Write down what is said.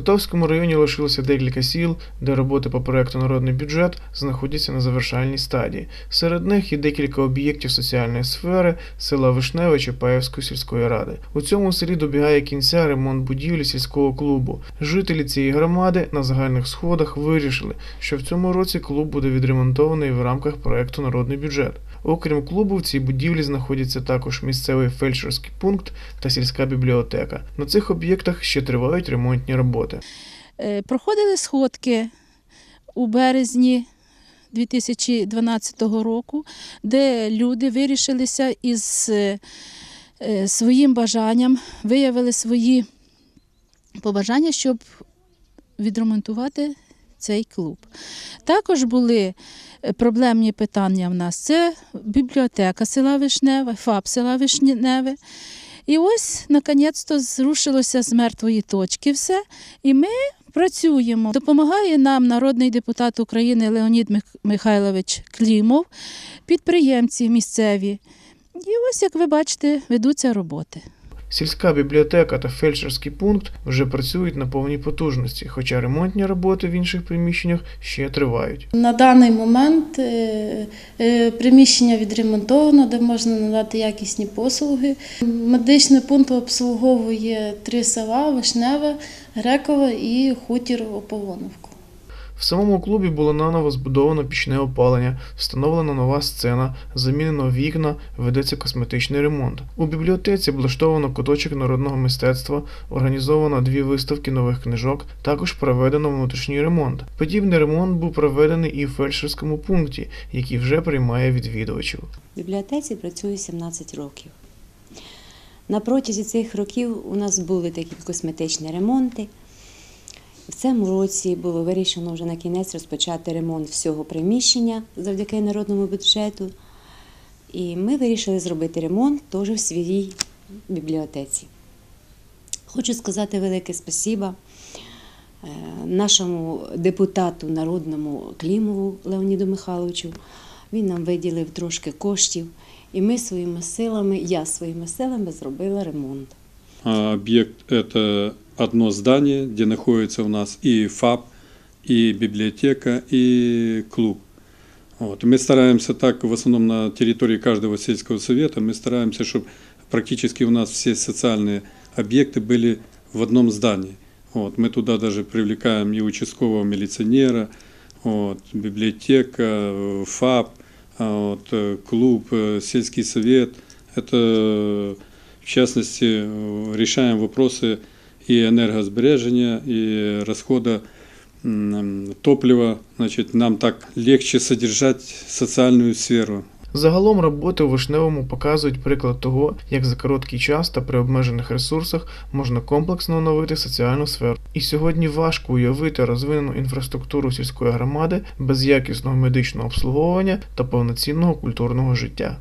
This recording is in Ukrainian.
Котовському районі лишилося декілька сіл, де роботи по проекту Народний бюджет знаходяться на завершальній стадії. Серед них є декілька об'єктів соціальної сфери села Вишневе Чапаєвської сільської ради. У цьому селі добігає кінця ремонт будівлі сільського клубу. Жителі цієї громади на загальних сходах вирішили, що в цьому році клуб буде відремонтований в рамках проекту Народний бюджет. Окрім клубу, в цій будівлі знаходяться також місцевий фельдшерський пункт та сільська бібліотека. На цих об'єктах ще тривають ремонтні роботи. Е, Проходили сходки у березні 2012 року, де люди вирішилися із е, е, своїм бажанням, виявили свої побажання, щоб відремонтувати цей клуб. Також були проблемні питання в нас. Це бібліотека села Вишневе, ФАП села Вишневе. І ось, наконець-то, зрушилося з мертвої точки все. І ми працюємо. Допомагає нам народний депутат України Леонід Мих- Михайлович Клімов, підприємці місцеві. І ось, як ви бачите, ведуться роботи. Сільська бібліотека та фельдшерський пункт вже працюють на повній потужності, хоча ремонтні роботи в інших приміщеннях ще тривають. На даний момент е, е, приміщення відремонтовано, де можна надати якісні послуги. Медичний пункт обслуговує три села: Вишневе, Грекове і хутір Ополоновку. В самому клубі було наново збудовано пічне опалення, встановлена нова сцена, замінено вікна, ведеться косметичний ремонт. У бібліотеці облаштовано куточок народного мистецтва, організовано дві виставки нових книжок, також проведено внутрішній ремонт. Подібний ремонт був проведений і в фельдшерському пункті, який вже приймає відвідувачів. В бібліотеці працюю 17 років. На протязі цих років у нас були такі косметичні ремонти. В цьому році було вирішено вже на кінець розпочати ремонт всього приміщення завдяки народному бюджету. І ми вирішили зробити ремонт теж в своїй бібліотеці. Хочу сказати велике спасіба е, нашому депутату народному Клімову Леоніду Михайловичу. Він нам виділив трошки коштів, і ми своїми силами, я своїми силами зробила ремонт. А Объект – это одно здание, где находится у нас и ФАП, и библиотека, и клуб. Вот. Мы стараемся так, в основном на территории каждого сельского совета, мы стараемся, чтобы практически у нас все социальные объекты были в одном здании. Вот. Мы туда даже привлекаем и участкового милиционера, вот, библиотека, ФАП, а, вот, э, клуб, э, сельский совет. Это, в частности, э, решаем вопросы и энергосбережения, и расхода м, топлива. Значит, нам так легче содержать социальную сферу. Загалом роботи у Вишневому показують приклад того, як за короткий час та при обмежених ресурсах можна комплексно оновити соціальну сферу. І сьогодні важко уявити розвинену інфраструктуру сільської громади без якісного медичного обслуговування та повноцінного культурного життя.